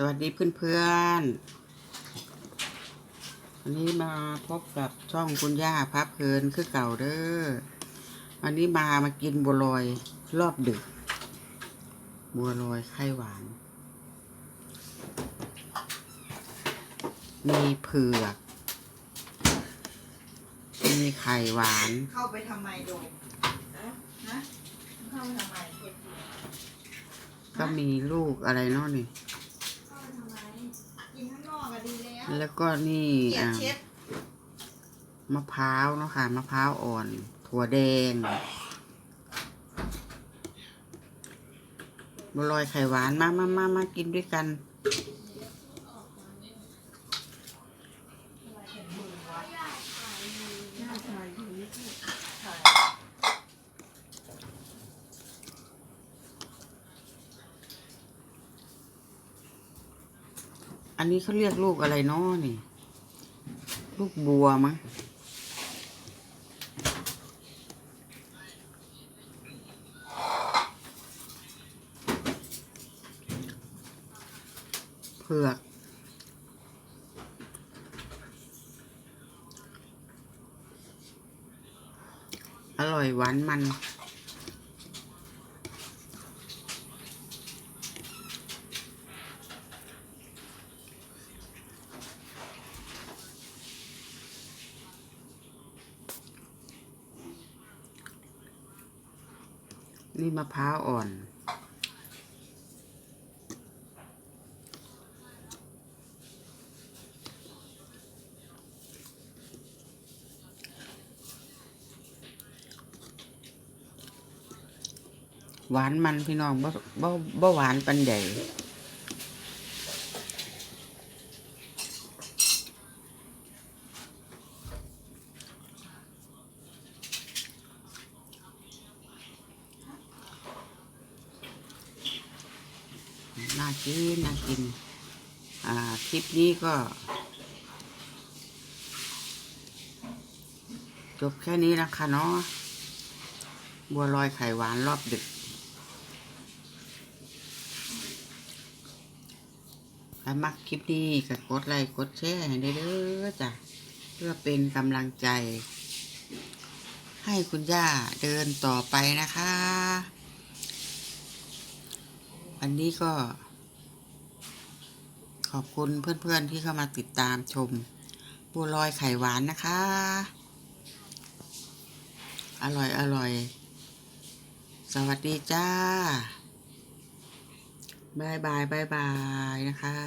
สวัสดีเพื่อนๆวันนี้มาพบกับช่องคุณย่าพับเพลินคือเก่าเด้อวันนี้มามากินบัวลอยรอบดึก บัวลอยไข่หวาน มีเผือก มีไข่หวาน เข้าไปทำไมโดมนะเข้าไปทำไมก็มีลูกอะไรเนาะนี่ เข้าไปทำไม กินข้างนอกก็ดี แล้วก็นี่อ่ามะพร้าวเนาะค่ะมะพร้าวอ่อน ถั่วแดงบัวลอยไข่หวานมามามามากินด้วยกัน อันนี้เขาเรียกลูกอะไรเนาะนี่ ลูกบัวมั้งเผือกอร่อยหวานมัน นี่มะพร้าวอ่อน หวานมันพี่น้องบ่บ่บ่หวานปันใหญ่น่า กินน่ากิน อ่า คลิปนี้ก็ จบแค่นี้นะคะเนาะ บัวลอยไข่หวานรอบดึกถ้ามักคลิปนี้ก็กดไลค์กดแชร์ให้ได้เด้อจ้ะ เพื่อเป็นกำลังใจ ให้คุณย่าเดินต่อไปนะคะวันนี้ก็ ขอบคุณเพื่อนๆที่เข้ามาติดตามชม บัวลอยไข่หวานนะคะ อร่อยอร่อย สวัสดีจ้าบายบายบายบายนะคะ